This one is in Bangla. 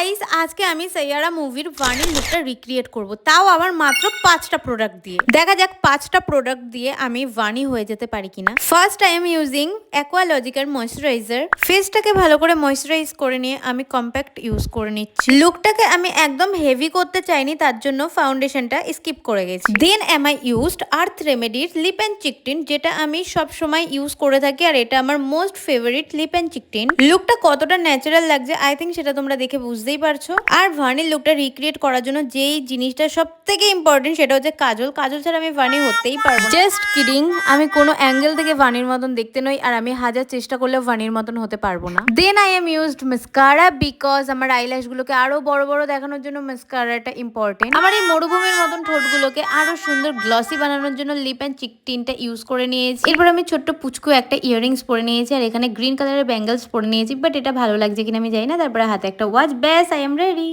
গাইস আজকে আমি সাইয়ারা মুভির ভানির লুকটা রিক্রিয়েট করব। তাও আবার মাত্র পাঁচটা প্রোডাক্ট দিয়ে। দেখা যাক পাঁচটা প্রোডাক্ট দিয়ে আমি ভানি হয়ে যেতে পারি কিনা। First I am using Aqualogica moisturiser ফেসটাকে ভালো করে ময়শ্চারাইজ করে নিয়ে আমি কম্প্যাক্ট ইউজ করে নিচ্ছি। লুকটাকে আমি একদম হেভি করতে চাইনি, তার জন্য ফাউন্ডেশনটা স্কিপ করে গেছি। Then am I used earth রেমেডির lip and cheek tint যেটা আমি সব সময় ইউজ করে থাকি, আর এটা আমার most favourite lip and cheek tint লুকটা কতটা ন্যাচারাল লাগছে আই থিঙ্ক সেটা তোমরা দেখে বুঝতেই পারছ? আর ভার্নির লুকটা রিক্রিয়েট করার জন্য যেই জিনিসটা সব থেকে ইম্পর্টেন্ট সেটা হচ্ছে কাজল। কাজল ছাড়া আমি ভার্নি হতেই পারব জাস্ট কিডিং আমি কোনো অ্যাঙ্গেল থেকে ভার্নির মতন দেখতে নই, আর আমি হাজার চেষ্টা করলেও ভার্নির মতন হতে পারব না। Then I am used mascara because আমার আইল্যাশ গুলোকে আরও বড় বড় দেখানোর জন্য মিসকারাটা ইম্পর্টেন্ট আমার এই মরুভূমির মতন ঠোঁটগুলোকে আরও সুন্দর গ্লসি বানানোর জন্য লিপ অ্যান্ড চিক টিনটা ইউজ করে নিয়েছি। এরপর আমি ছোট্ট পুচকু একটা ইয়ারিংস পরে নিয়েছি, আর এখানে গ্রিন কালারের ব্যাঙ্গেলস পরে নিয়েছি বাট এটা ভালো লাগছে কিনা আমি জানি না। তারপরে হাতে একটা ওয়াচ ব্যাস আই এম রেডি